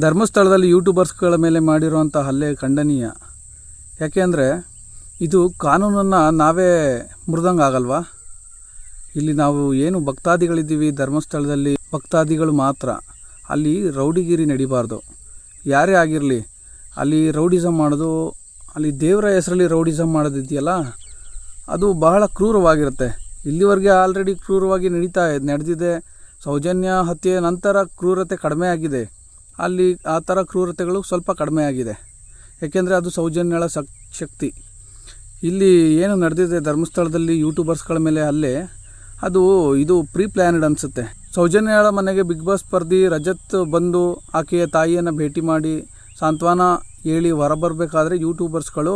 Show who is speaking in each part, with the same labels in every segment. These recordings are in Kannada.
Speaker 1: ಧರ್ಮಸ್ಥಳದಲ್ಲಿ ಯೂಟ್ಯೂಬರ್ಸ್ಗಳ ಮೇಲೆ ಮಾಡಿರುವಂಥ ಹಲ್ಲೆ ಖಂಡನೀಯ. ಯಾಕೆಂದರೆ ಇದು ಕಾನೂನನ್ನು ನಾವೇ ಮುರಿದಂಗೆ ಆಗಲ್ವಾ? ಇಲ್ಲಿ ನಾವು ಏನು ಭಕ್ತಾದಿಗಳಿದ್ದೀವಿ, ಧರ್ಮಸ್ಥಳದಲ್ಲಿ ಭಕ್ತಾದಿಗಳು ಮಾತ್ರ. ಅಲ್ಲಿ ರೌಡಿಗಿರಿ ನಡಿಬಾರ್ದು. ಯಾರೇ ಆಗಿರಲಿ, ಅಲ್ಲಿ ರೌಡಿಸಮ್ ಮಾಡೋದು, ಅಲ್ಲಿ ದೇವರ ಹೆಸರಲ್ಲಿ ರೌಡಿಸಮ್ ಮಾಡೋದಿದೆಯಲ್ಲ, ಅದು ಬಹಳ ಕ್ರೂರವಾಗಿರುತ್ತೆ. ಇಲ್ಲಿವರೆಗೆ ಆಲ್ರೆಡಿ ಕ್ರೂರವಾಗಿ ನಡೀತಾ ನಡೆದಿದೆ. ಸೌಜನ್ಯ ಹತ್ಯೆ ನಂತರ ಕ್ರೂರತೆ ಕಡಿಮೆ ಆಗಿದೆ. ಅಲ್ಲಿ ಆ ಥರ ಕ್ರೂರತೆಗಳು ಸ್ವಲ್ಪ ಕಡಿಮೆ ಆಗಿದೆ. ಏಕೆಂದರೆ ಅದು ಸೌಜನ್ಯಳ ಸಕ್, ಶಕ್ತಿ. ಇಲ್ಲಿ ಏನು ನಡೆದಿದೆ ಧರ್ಮಸ್ಥಳದಲ್ಲಿ ಯೂಟ್ಯೂಬರ್ಸ್ಗಳ ಮೇಲೆ ಅಲ್ಲೇ, ಅದು, ಇದು ಪ್ರೀ ಪ್ಲ್ಯಾನ್ಡ್ ಅನಿಸುತ್ತೆ. ಸೌಜನ್ಯಗಳ ಮನೆಗೆ ಬಿಗ್ ಬಾಸ್ ಸ್ಪರ್ಧಿ ರಜತ್ ಬಂದು ಆಕೆಯ ತಾಯಿಯನ್ನು ಭೇಟಿ ಮಾಡಿ, ಸಾಂತ್ವನ ಹೇಳಿ ಹೊರಬರಬೇಕಾದ್ರೆ ಯೂಟ್ಯೂಬರ್ಸ್ಗಳು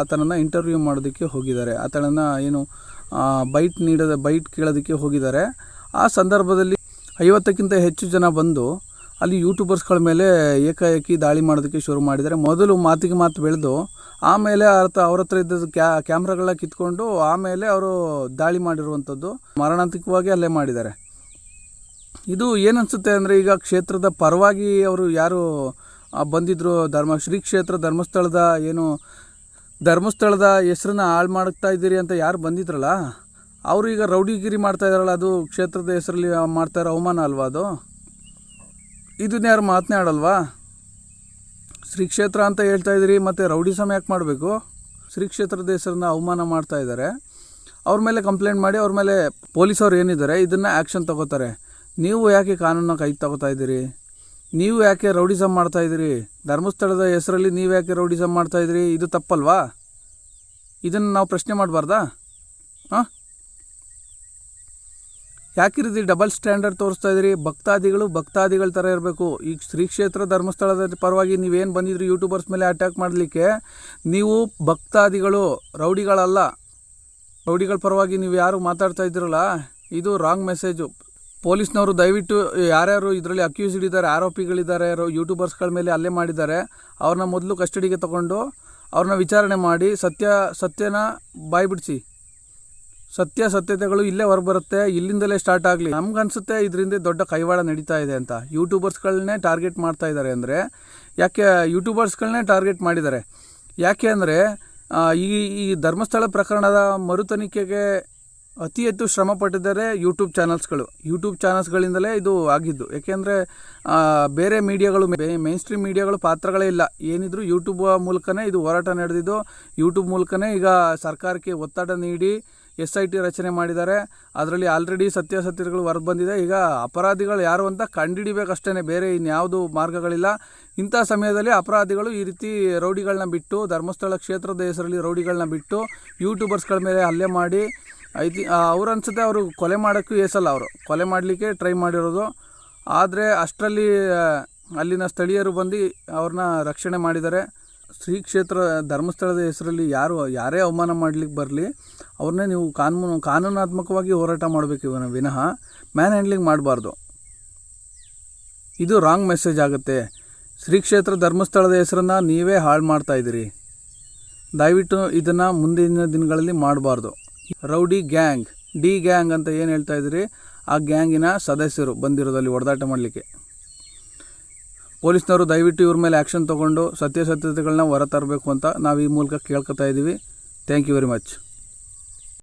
Speaker 1: ಆತನನ್ನು ಇಂಟರ್ವ್ಯೂ ಮಾಡೋದಕ್ಕೆ ಹೋಗಿದ್ದಾರೆ. ಆತನನ್ನು ಏನು ಬೈಟ್ ನೀಡದ ಬೈಟ್ ಕೇಳೋದಕ್ಕೆ ಹೋಗಿದ್ದಾರೆ. ಆ ಸಂದರ್ಭದಲ್ಲಿ ಐವತ್ತಕ್ಕಿಂತ ಹೆಚ್ಚು ಜನ ಬಂದು ಅಲ್ಲಿ ಯೂಟ್ಯೂಬರ್ಸ್ಗಳ ಮೇಲೆ ಏಕಾಏಕಿ ದಾಳಿ ಮಾಡೋದಕ್ಕೆ ಶುರು ಮಾಡಿದ್ದಾರೆ. ಮೊದಲು ಮಾತಿಗೆ ಮಾತು ಬೆಳೆದು, ಆಮೇಲೆ ಅರ್ಥ ಅವ್ರ ಹತ್ರ ಇದ್ದದ್ದು ಕ್ಯಾ ಕ್ಯಾಮ್ರಾಗಳ ಕಿತ್ಕೊಂಡು, ಆಮೇಲೆ ಅವರು ದಾಳಿ ಮಾಡಿರುವಂಥದ್ದು ಮಾರಣಾಂತಿಕವಾಗಿ ಅಲ್ಲೇ ಮಾಡಿದ್ದಾರೆ. ಇದು ಏನನ್ಸುತ್ತೆ ಅಂದರೆ, ಈಗ ಕ್ಷೇತ್ರದ ಪರವಾಗಿ ಅವರು ಯಾರು ಬಂದಿದ್ದರು ಧರ್ಮ, ಶ್ರೀ ಕ್ಷೇತ್ರ ಧರ್ಮಸ್ಥಳದ ಏನು, ಧರ್ಮಸ್ಥಳದ ಹೆಸ್ರನ್ನ ಹಾಳು ಮಾಡ್ತಾ ಇದ್ದೀರಿ ಅಂತ ಯಾರು ಬಂದಿದ್ರಲ್ಲ, ಅವರು ಈಗ ರೌಡಿಗಿರಿ ಮಾಡ್ತಾ ಇದ್ದಾರಲ್ಲ, ಅದು ಕ್ಷೇತ್ರದ ಹೆಸರಲ್ಲಿ ಮಾಡ್ತಾ ಇರೋ ಅವಮಾನ ಅಲ್ವಾ ಅದು? ಇದನ್ನ ಯಾರು ಮಾತನಾಡಲ್ವಾ ಶ್ರೀ ಕ್ಷೇತ್ರ ಅಂತ ಹೇಳ್ತಾ ಇದ್ದೀರಿ, ಮತ್ತು ರೌಡಿಸಮ್ ಯಾಕೆ ಮಾಡಬೇಕು? ಶ್ರೀ ಕ್ಷೇತ್ರದ ಹೆಸರನ್ನ ಅವಮಾನ ಮಾಡ್ತಾ ಇದ್ದಾರೆ. ಅವ್ರ ಮೇಲೆ ಕಂಪ್ಲೇಂಟ್ ಮಾಡಿ, ಅವ್ರ ಮೇಲೆ ಪೊಲೀಸವ್ರು ಏನಿದ್ದಾರೆ, ಇದನ್ನು ಆ್ಯಕ್ಷನ್ ತಗೋತಾರೆ. ನೀವು ಯಾಕೆ ಕಾನೂನನ್ನ ಕೈ ತಗೋತಾ ಇದ್ದೀರಿ? ನೀವು ಯಾಕೆ ರೌಡಿಸಮ್ ಮಾಡ್ತಾ ಇದ್ದೀರಿ? ಧರ್ಮಸ್ಥಳದ ಹೆಸರಲ್ಲಿ ನೀವು ಯಾಕೆ ರೌಡಿಸಮ್ ಮಾಡ್ತಾ ಇದ್ದೀರಿ? ಇದು ತಪ್ಪಲ್ವಾ? ಇದನ್ನು ನಾವು ಪ್ರಶ್ನೆ ಮಾಡಬಾರ್ದಾ? ಹಾಂ? ಯಾಕೆ ರೀತಿ ಡಬಲ್ ಸ್ಟ್ಯಾಂಡರ್ಡ್ ತೋರಿಸ್ತಾ ಇದ್ದೀರಿ? ಭಕ್ತಾದಿಗಳು ಭಕ್ತಾದಿಗಳ ಥರ ಇರಬೇಕು. ಈಗ ಶ್ರೀ ಕ್ಷೇತ್ರ ಧರ್ಮಸ್ಥಳದ ಪರವಾಗಿ ನೀವೇನು ಬಂದಿದ್ರಿ ಯೂಟ್ಯೂಬರ್ಸ್ ಮೇಲೆ ಅಟ್ಯಾಕ್ ಮಾಡಲಿಕ್ಕೆ, ನೀವು ಭಕ್ತಾದಿಗಳು, ರೌಡಿಗಳಲ್ಲ. ರೌಡಿಗಳ ಪರವಾಗಿ ನೀವು ಯಾರು ಮಾತಾಡ್ತಾ ಇದ್ದೀರಲ್ಲ, ಇದು ರಾಂಗ್ ಮೆಸೇಜು ಪೊಲೀಸ್ನವರು ದಯವಿಟ್ಟು ಯಾರ್ಯಾರು ಇದರಲ್ಲಿ ಅಕ್ಯೂಸ್ಡ್ ಇದ್ದಾರೆ, ಆರೋಪಿಗಳಿದ್ದಾರೆ ಯೂಟ್ಯೂಬರ್ಸ್ಗಳ ಮೇಲೆ ಅಲ್ಲೇ ಮಾಡಿದ್ದಾರೆ, ಅವ್ರನ್ನ ಮೊದಲು ಕಸ್ಟಡಿಗೆ ತಗೊಂಡು ಅವ್ರನ್ನ ವಿಚಾರಣೆ ಮಾಡಿ ಸತ್ಯ, ಸತ್ಯನ ಬಾಯ್ಬಿಡಿಸಿ. ಸತ್ಯಾಸತ್ಯತೆಗಳು ಇಲ್ಲೇ ಹೊರಬರುತ್ತೆ, ಇಲ್ಲಿಂದಲೇ ಸ್ಟಾರ್ಟ್ ಆಗಲಿ. ನಮ್ಗನ್ಸುತ್ತೆ ಇದರಿಂದ ದೊಡ್ಡ ಕೈವಾಡ ನಡೀತಾ ಇದೆ ಅಂತ. ಯೂಟ್ಯೂಬರ್ಸ್ಗಳನ್ನೇ ಟಾರ್ಗೆಟ್ ಮಾಡ್ತಾ ಇದ್ದಾರೆ ಅಂದರೆ, ಯಾಕೆ ಯೂಟ್ಯೂಬರ್ಸ್ಗಳನ್ನೇ ಟಾರ್ಗೆಟ್ ಮಾಡಿದ್ದಾರೆ? ಯಾಕೆ ಅಂದರೆ ಈ ಈ ಧರ್ಮಸ್ಥಳ ಪ್ರಕರಣದ ಮರುತನಿಖೆಗೆ ಅತಿ ಹೆಚ್ಚು ಶ್ರಮ ಪಟ್ಟಿದ್ದಾರೆ ಯೂಟ್ಯೂಬ್ ಚಾನಲ್ಸ್ಗಳು ಯೂಟ್ಯೂಬ್ ಚಾನಲ್ಸ್ಗಳಿಂದಲೇ ಇದು ಆಗಿದ್ದು. ಏಕೆಂದರೆ ಬೇರೆ ಮೀಡಿಯಾಗಳು ಮೇನ್ ಸ್ಟ್ರೀಮ್ ಮೀಡಿಯಾಗಳು ಪಾತ್ರಗಳೇ ಇಲ್ಲ. ಏನಿದ್ರು ಯೂಟ್ಯೂಬ್ ಮೂಲಕನೇ ಇದು ಹೋರಾಟ ನಡೆದಿದ್ದು. ಯೂಟ್ಯೂಬ್ ಮೂಲಕನೇ ಈಗ ಸರ್ಕಾರಕ್ಕೆ ಒತ್ತಡ ನೀಡಿ ಎಸ್ ಐ ಟಿ ರಚನೆ ಮಾಡಿದ್ದಾರೆ. ಅದರಲ್ಲಿ ಆಲ್ರೆಡಿ ಸತ್ಯಾಸತ್ಯತೆಗಳು ಹೊರಗೆ ಬಂದಿದೆ. ಈಗ ಅಪರಾಧಿಗಳು ಯಾರು ಅಂತ ಕಂಡುಹಿಡಿಬೇಕಷ್ಟೇ ಬೇರೆ ಇನ್ಯಾವುದು ಮಾರ್ಗಗಳಿಲ್ಲ. ಇಂಥ ಸಮಯದಲ್ಲಿ ಅಪರಾಧಿಗಳು ಈ ರೀತಿ ರೌಡಿಗಳನ್ನ ಬಿಟ್ಟು, ಧರ್ಮಸ್ಥಳ ಕ್ಷೇತ್ರದ ಹೆಸರಲ್ಲಿ ರೌಡಿಗಳನ್ನ ಬಿಟ್ಟು ಯೂಟ್ಯೂಬರ್ಸ್ಗಳ ಮೇಲೆ ಹಲ್ಲೆ ಮಾಡಿ, ಐತಿ ಅವ್ರು ಅನ್ಸುತ್ತೆ ಅವರು ಕೊಲೆ ಮಾಡೋಕ್ಕೂ ಏಸಲ್ಲ ಅವರು. ಕೊಲೆ ಮಾಡಲಿಕ್ಕೆ ಟ್ರೈ ಮಾಡಿರೋದು. ಆದರೆ ಅಷ್ಟರಲ್ಲಿ ಅಲ್ಲಿನ ಸ್ಥಳೀಯರು ಬಂದು ಅವ್ರನ್ನ ರಕ್ಷಣೆ ಮಾಡಿದ್ದಾರೆ. ಶ್ರೀ ಕ್ಷೇತ್ರ ಧರ್ಮಸ್ಥಳದ ಹೆಸರಲ್ಲಿ ಯಾರು, ಯಾರೇ ಅವಮಾನ ಮಾಡಲಿಕ್ಕೆ ಬರಲಿ, ಅವ್ರನ್ನೇ ನೀವು ಕಾನೂನು, ಕಾನೂನಾತ್ಮಕವಾಗಿ ಹೋರಾಟ ಮಾಡಬೇಕು ಇವನ ವಿನಃ ಮ್ಯಾನ್ ಹ್ಯಾಂಡ್ಲಿಂಗ್ ಮಾಡಬಾರ್ದು. ಇದು ರಾಂಗ್ ಮೆಸೇಜ್ ಆಗುತ್ತೆ. ಶ್ರೀ ಕ್ಷೇತ್ರ ಧರ್ಮಸ್ಥಳದ ಹೆಸರನ್ನು ನೀವೇ ಹಾಳು ಮಾಡ್ತಾ ಇದ್ದೀರಿ. ದಯವಿಟ್ಟು ಇದನ್ನು ಮುಂದಿನ ದಿನಗಳಲ್ಲಿ ಮಾಡಬಾರ್ದು. ರೌಡಿ ಗ್ಯಾಂಗ್, ಡಿ ಗ್ಯಾಂಗ್ ಅಂತ ಏನು ಹೇಳ್ತಾ ಇದ್ದೀರಿ? ಆ ಗ್ಯಾಂಗಿನ ಸದಸ್ಯರು ಬಂದಿರೋದಲ್ಲಿ ಹೊಡೆದಾಟ ಮಾಡಲಿಕ್ಕೆ. ಪೊಲೀಸ್ನವರು ದಯವಿಟ್ಟು ಇವ್ರ ಮೇಲೆ ಆ್ಯಕ್ಷನ್ ತೊಗೊಂಡು ಸತ್ಯಾಸತ್ಯತೆಗಳನ್ನ ಹೊರತರಬೇಕು ಅಂತ ನಾವು ಈ ಮೂಲಕ ಕೇಳ್ಕೊತಾ ಇದ್ದೀವಿ ಥ್ಯಾಂಕ್ ಯು ವೆರಿ ಮಚ್